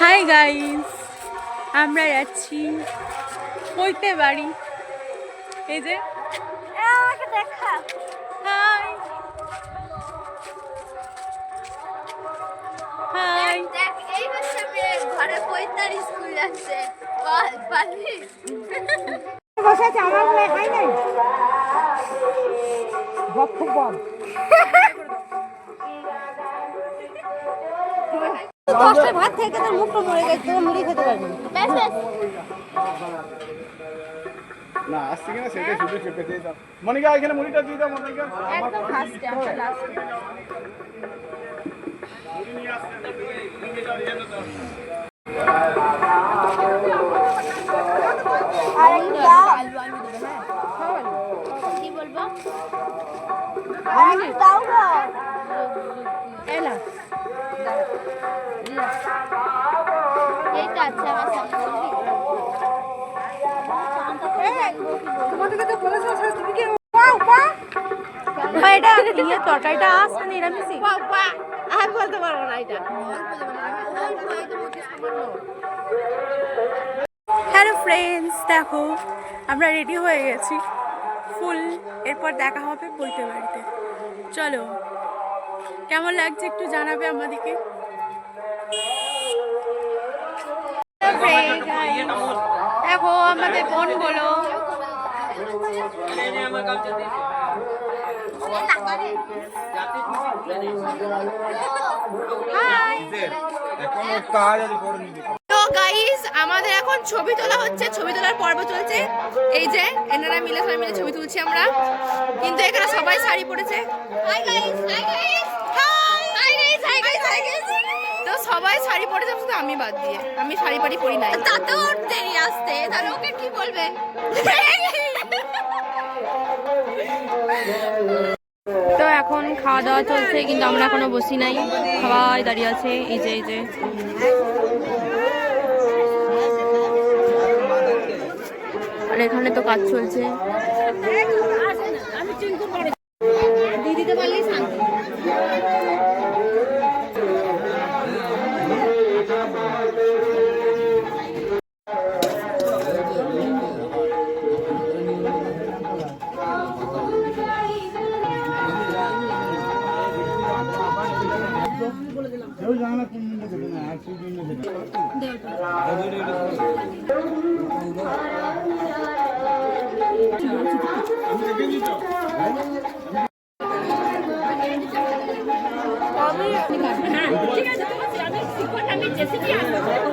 Hi guys আমরা যাচ্ছি কইতে বাড়ি। এই যে। দেখা। হাই হাই দেখ এই হচ্ছে মেয়ে ঘরে স্কুল যাচ্ছে বল বসে আছে আমার মনে হয় নাই? বক খুব বল। দশটা ভাত থেকে তোর মুখটা মরে গেছে তোর মুড়ি খেতে পারবি না। ব্যাস ব্যাস না আসছে কিনা সেটাই শুধু চেপে দিয়ে দাও। মনিকা এখানে মুড়িটা দিয়ে দাও মনিকা। একদম ফার্স্টে আমরা লাস্টে কি বলব? দাও গো। এলা এইটা আছে আমার তোমাদেরকে তো বলেছিলাম তুমি কি পাও পা ভাই এটা তরকারিটা আসছে নিরামিষই। আমি বলতে পারব না এটা। হ্যালো ফ্রেন্ডস দেখো আমরা রেডি হয়ে গেছি। ফুল এরপর দেখা হবে বইতে বাড়িতে। চলো। কেমন লাগছে একটু জানাবে আমাদেরকে? দেখো আমাদের বোন বলো। তো গাইস আমাদের এখন ছবি তোলা হচ্ছে ছবি তোলার পর্ব চলছে। এই যে এনারা মিলে সবাই মিলে ছবি তুলছি আমরা। কিন্তু এখানে সবাই শাড়ি পরেছে। Hi guys hi guys hi hi guys hi guys hi guys তো সবাই শাড়ি পরেছে শুধু আমি বাদ দিয়ে। আমি শাড়ি পাড়ি পরি নাই। তাতে ওর দেরি আসতে তাহলে ওকে কি বলবে? তো এখন খাওয়া দাওয়া চলছে কিন্তু আমরা এখনও বসি নাই। সবাই দাঁড়িয়ে আছে এই যে এই যে। আর এখানে তো কাজ চলছে। জানে কোন দিনে দেবে না আর সেই দিনে দেবে। আমি ঠিক আছে আমি জেসিপি আনব